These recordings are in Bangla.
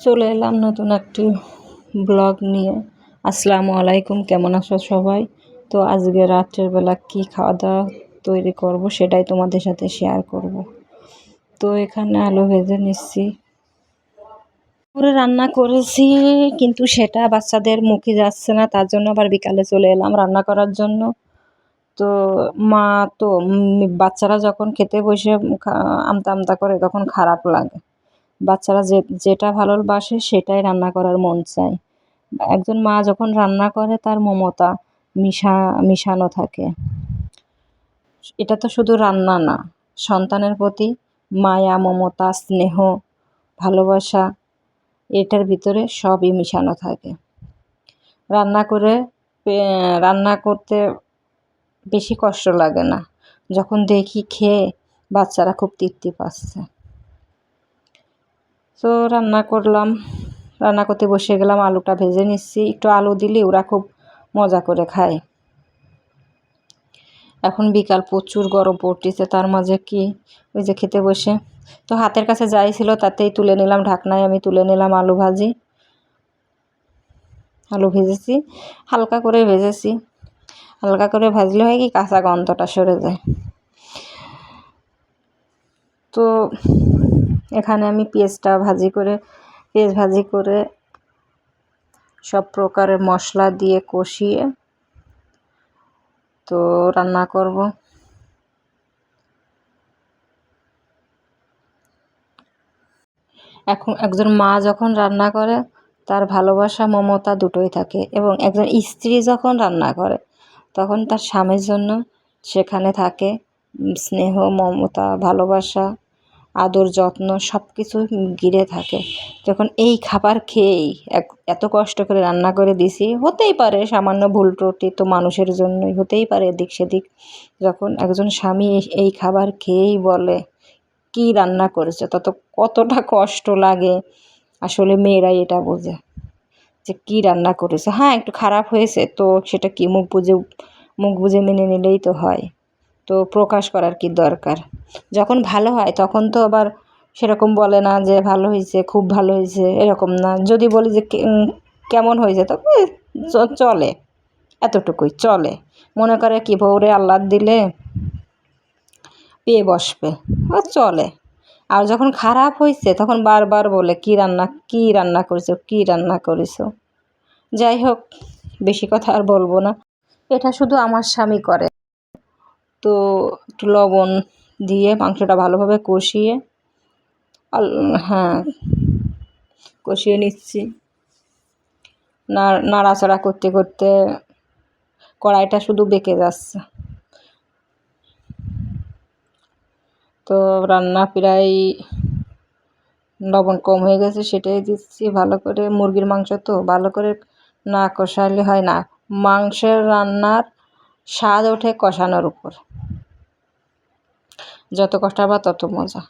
চলে এলাম নতুন একটি ব্লগ নিয়ে। আসসালামু আলাইকুম, কেমন আছো সবাই? তো আজকে রাত্রের বেলা কি খাওয়া দাওয়া তৈরি করব সেটাই তোমাদের সাথে শেয়ার করব। তো এখানে আলু ভেজে নিচ্ছি। করে রান্না করেছি, কিন্তু সেটা বাচ্চাদের মুখে যাচ্ছে না, তার জন্য আবার বিকালে চলে এলাম রান্না করার জন্য। তো মা তো বাচ্চারা যখন খেতে বসে আমতা আমতা করে তখন খারাপ লাগে। বাচ্চারা যে, যেটা ভালোবাসে সেটাই রান্না করার মন চায়। একজন মা যখন রান্না করে তার মমতা, মিশা, মিশানো থাকে। এটা তো শুধু রান্না না, সন্তানের প্রতি মায়া, মমতা, স্নেহ, ভালোবাসা, এটার ভিতরে সবই মিশানো থাকে। রান্না করে রান্না করতে বেশি কষ্ট লাগে না। যখন দেখি খেয়ে বাচ্চারা খুব তৃপ্তি পাচ্ছে। তো রান্না করলাম। রান্না করতে বসে গেলাম, আলুটা ভেজে নিচ্ছি। একটু আলু দিলে ওরা খুব মজা করে খায়। এখন বিকাল প্রচুর গরম পড়তেছে, তার মাঝে কি ওই যে খেতে বসে। তো হাতের কাছে যাই ছিল, তাতেই তুলে নিলাম ঢাকনায়, আমি তুলে নিলাম আলু ভাজি। আলু ভেজেছি, হালকা করে ভেজেছি। হালকা করে ভাজলে হয় কি, কাঁচা গন্ধটা সরে যায়। তো এখানে আমি পেঁয়াজটা ভাজি করে পেঁয়াজ ভাজি করে সব প্রকারের মশলা দিয়ে কষিয়ে তো রান্না করব। এখন একজন মা যখন রান্না করে, তার ভালোবাসা, মমতা দুটোই থাকে এবং একজন স্ত্রী যখন রান্না করে, তখন তার স্বামীর জন্য সেখানে থাকে স্নেহ, মমতা, ভালোবাসা আদর, যত্ন সব কিছু ঘিরে থাকে। যখন এই খাবার খেয়েই এক এত কষ্ট করে রান্না করে দিছি, হতেই পারে সামান্য ভুল ত্রুটি তো মানুষের জন্যই হতেই পারে এদিক সেদিক। যখন একজন স্বামী এই খাবার খেয়েই বলে, কি রান্না করেছে? তত কতটা কষ্ট লাগে। আসলে মেয়েরাই এটা বোঝে যে কী রান্না করেছে। হ্যাঁ একটু খারাপ হয়েছে তো সেটা কি মুখ বুঝে মুখ বুঝে মেনে নিলেই তো হয়। তো প্রকাশ করার কি দরকার? যখন ভালো হয়, তখন তো আবার সেরকম বলে না যে ভালো হয়েছে, খুব ভালো হয়েছে, এরকম না। যদি বলি যে কেমন হয়েছে, তো চলে। এতটুকুই, চলে। মনে করে কি, ভৌরে আল্লাহ দিলে পেয়ে বসবে, ও চলে। আর যখন খারাপ হয়েছে, তখন বারবার বলে, কি রান্না কি রান্না করেছ, কি রান্না করেছ? যাই হোক, বেশি কথা আর বলব না। এটা শুধু আমার স্বামী করে। তো একটু লবণ দিয়ে মাংসটা ভালোভাবে কষিয়ে হ্যাঁ কষিয়ে নিচ্ছি। নাড়াচাড়া করতে করতে কড়াইটা শুধু বেঁকে যাচ্ছে। তো রান্না প্রায় লবণ কম হয়ে গেছে, সেটাই দিচ্ছি। ভালো করে মুরগির মাংস তো, ভালো করে না কষালে হয় না। মাংসের রান্নার স্বাদ ওঠে কষানোর উপর। যত কষাবা তত মজা।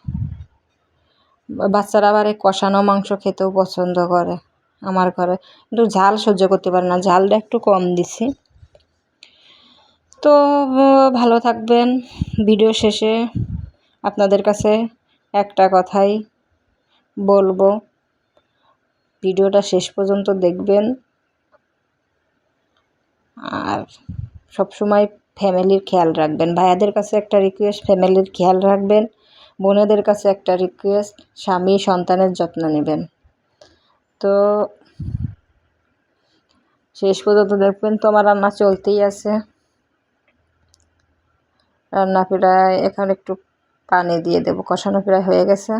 বাচ্চারা আবার এই কষানো মাংস খেতেও পছন্দ করে আমার ঘরে। একটু ঝাল সহ্য করতে পারে না, ঝালটা একটু কম দিছি। তো, ভালো থাকবেন। ভিডিও শেষে আপনাদের কাছে একটা কথাই বলব। ভিডিওটা শেষ পর্যন্ত দেখবেন। আর সবসময় ফ্যামিলির খেয়াল রাখবেন। ভাইয়াদের কাছে একটা রিকোয়েস্ট ফ্যামিলির খেয়াল রাখবেন। বোনেদের কাছে একটা রিকোয়েস্ট স্বামী সন্তানের যত্ন নেবেন। তো শেষ পর্যন্ত দেখবেন তো আমার রান্না চলতেই আছে। রান্না প্রায় এখানে একটু পানি দিয়ে দেবো। কষানো প্রায় হয়ে গেছে।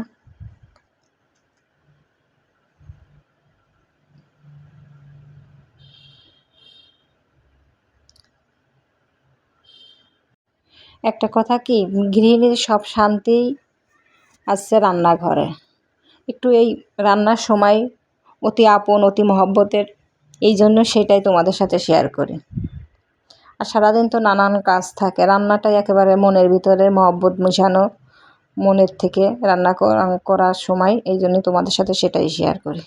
একটা কথা কি, গৃহিণীর সব শান্তি আসছে রান্নাঘরে। একটু এই রান্নার সময় অতি আপন, অতি মহব্বতের, এই জন্য সেটাই তোমাদের সাথে শেয়ার করি। আর সারাদিন তো নানান কাজ থাকে, রান্নাটাই একেবারে মনের ভিতরে মহব্বত মিশানো, মনের থেকে রান্না করার সময়, এই জন্যই তোমাদের সাথে সেটাই শেয়ার করি।